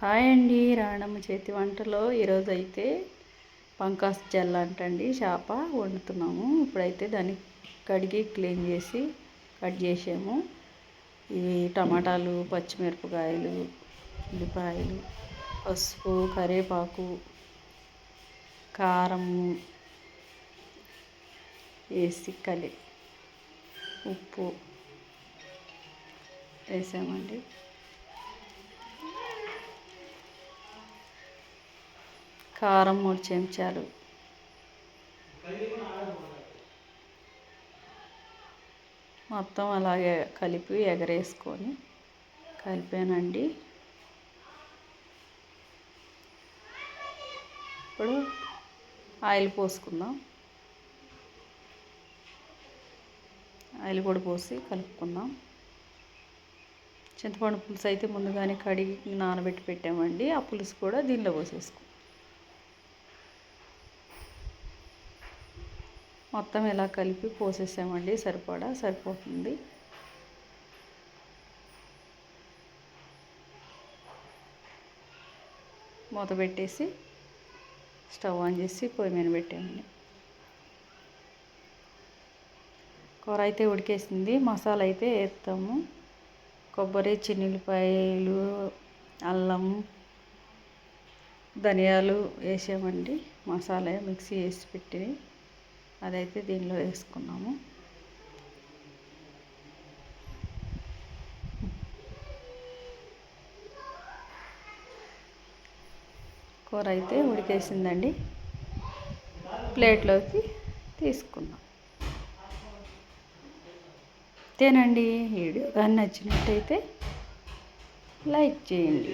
Hi అండి రాణమ్మ చేతి వంటలో ఈరోజు అయితే పంకాస్ జల్ల అంటండి చేప వండుతున్నాము. ఇప్పుడైతే దాన్ని కడిగి క్లీన్ చేసి కట్ చేసాము. ఇవి టమాటాలు పచ్చిమిరపకాయలు ఉల్లిపాయలు పసుపు కరివేపాకు కారము వేసి కలి ఉప్పు వేసామండి. కారం మూడు చెంచాలు. మొత్తం అలాగే కలిపి ఎగరేసుకొని కలిపానండి. ఇప్పుడు ఆయిల్ పోసుకుందాం. ఆయిల్ కూడా పోసి కలుపుకుందాం. చింతపండు పులుసు అయితే ముందుగానే కడిగి నానబెట్టి పెట్టామండి. ఆ పులుసు కూడా దీనిలో పోసేసుకుందాం మొత్తం ఇలా కలిపి పోసేసామండి సరిపడా? సరిపోతుంది. మూత పెట్టేసి స్టవ్ ఆన్ చేసి పొయ్యి మీద పెట్టామండి. కూర అయితే ఉడికేసింది మసాలా అయితే వేస్తాము. కొబ్బరి చిన్నులపాయలు అల్లం ధనియాలు వేసామండి మసాలా మిక్సీ వేసి పెట్టి అదైతే దీనిలో వేసుకున్నాము. కూర అయితే ఉడికేసిందండి. ప్లేట్లోకి తీసుకుందాం తేనండి వీడియో. కానీ నచ్చినట్టయితే లైక్ చేయండి.